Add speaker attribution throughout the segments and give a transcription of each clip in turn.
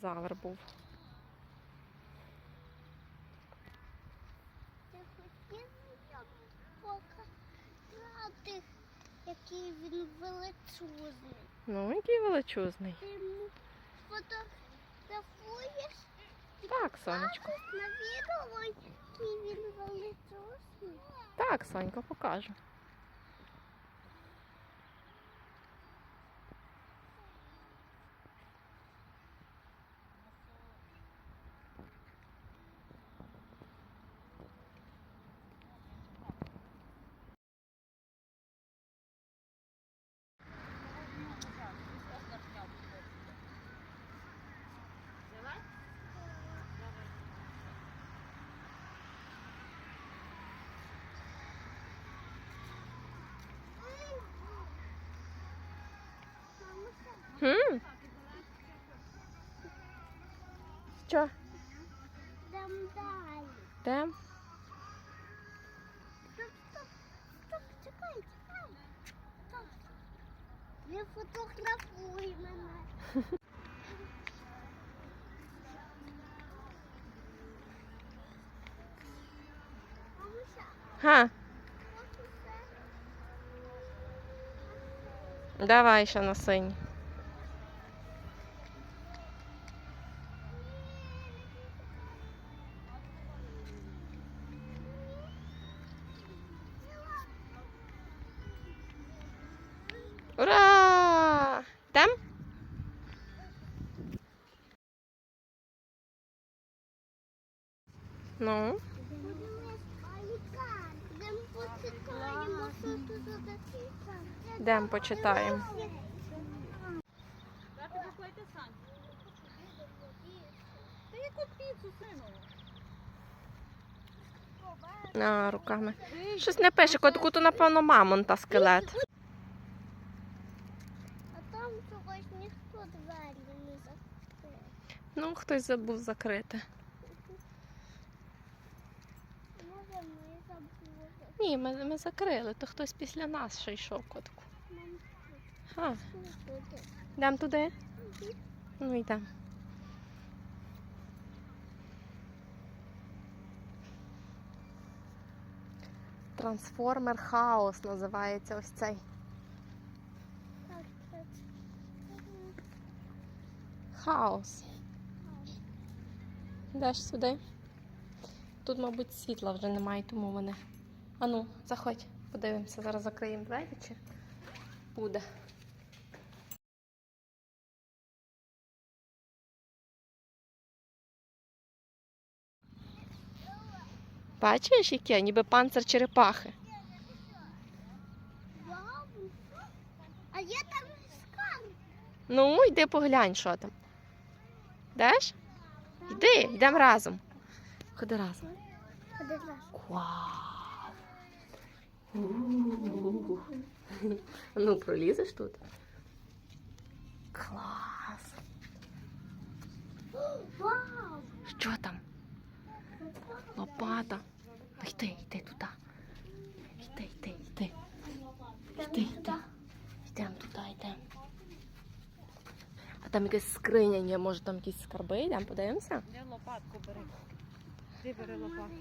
Speaker 1: Завр був.
Speaker 2: Я хотів йому показати, який він величезний.
Speaker 1: Ну, який величезний.
Speaker 2: Ти йому фотографуєш
Speaker 1: Так, сонечко.
Speaker 2: на відео, який він величезний.
Speaker 1: Так, Сонька, покажу. Що?
Speaker 2: Там далі.
Speaker 1: Де?
Speaker 2: Стоп, стоп, стоп, чекай, чекай. Не фотографуй мене.
Speaker 1: Ха, давай ще на синій.
Speaker 3: Яку піцу, сину?
Speaker 1: А, руками. Щось не пише, котику, то напевно мамонта скелет.
Speaker 2: А там чогось ніхто двері не закрив.
Speaker 1: Ну, хтось забув закрити.
Speaker 2: Може, ми забули.
Speaker 1: Ні, ми, ми закрили, то хтось після нас ще йшов котику.
Speaker 2: Нам
Speaker 1: А, йдемо туди? Ну, йдемо. Трансформер Хаос називається ось цей. Хаос. Йдеш сюди. Тут, мабуть, світла вже немає, тому вони. Ану, заходь, подивимося, зараз закриємо двері чи буде. Бачиш, яке? Ніби панцир черепахи.
Speaker 2: А є там скарб.
Speaker 1: Ну, йди поглянь, що там. Йдеш? Йди, йдемо разом. Ходи разом.
Speaker 2: Ходи раз.
Speaker 1: Вау! Ну, пролізеш тут? Клас!
Speaker 2: Вау.
Speaker 1: Що там? Лопата. Ну, йди, йди туди. Йди, йди, йди. Йди, йди. Йдемо туди, йдемо. А там якась скриня є, може там якісь скарби, йдемо подивимося.
Speaker 3: Лопатку бери. Ти бери лопатку.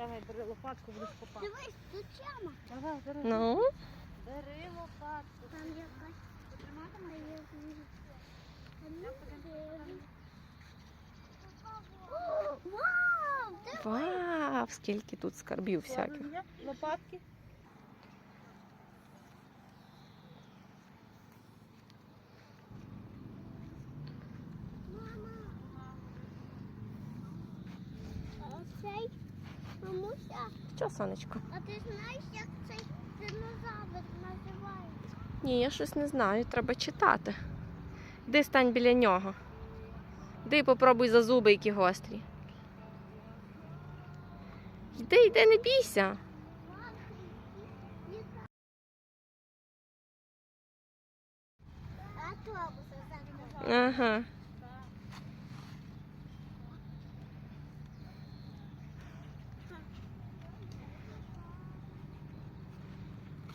Speaker 3: Давай, бери лопатку, будеш копати.
Speaker 2: Дивись, тут чама.
Speaker 3: Давай, бери.
Speaker 1: Ну,
Speaker 3: Бери лопатку.
Speaker 2: Там якась. Вижу. Вау!
Speaker 1: Скільки тут скарбів всяких.
Speaker 3: Лопатки.
Speaker 2: мама? А цей мамуся,
Speaker 1: Що, сонечко?
Speaker 2: а ти знаєш, як цей динозавр називається?
Speaker 1: Ні, я щось не знаю, треба читати. Йди стань біля нього. Йди попробуй за зуби, які гострі. Йди, йди, не бійся. Ага.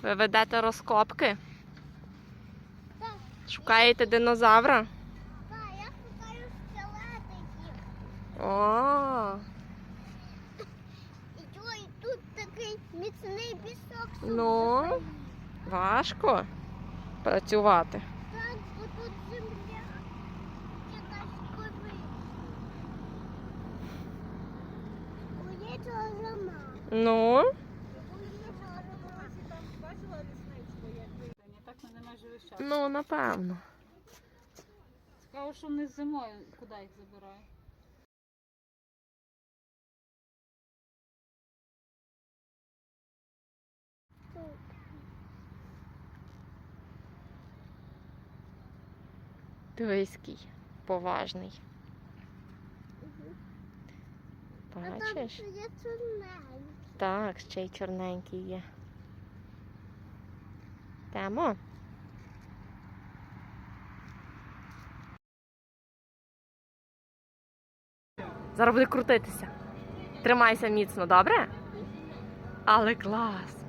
Speaker 1: Ви ведете розкопки?
Speaker 2: Так,
Speaker 1: Шукаєте динозавра?
Speaker 2: так, я шукаю скелетиків.
Speaker 1: О,
Speaker 2: І ой, тут такий міцний пісок.
Speaker 1: Ну? важко працювати.
Speaker 2: Так, бо тут земля. Якась корисна. Є.
Speaker 1: Ну,
Speaker 2: У є чорнома.
Speaker 3: Там бачила лісничку, як виїздені, так вони майже весь час.
Speaker 1: ну, напевно.
Speaker 3: Цікаво, що вони зимою, куди їх забирають?
Speaker 2: Тут.
Speaker 1: Дивись, який поважний.
Speaker 2: А там
Speaker 1: Бачиш?
Speaker 2: ще є чорненький.
Speaker 1: Так, ще й чорненький є. Темо? Зараз буде крутитися. Тримайся міцно, добре? Але клас.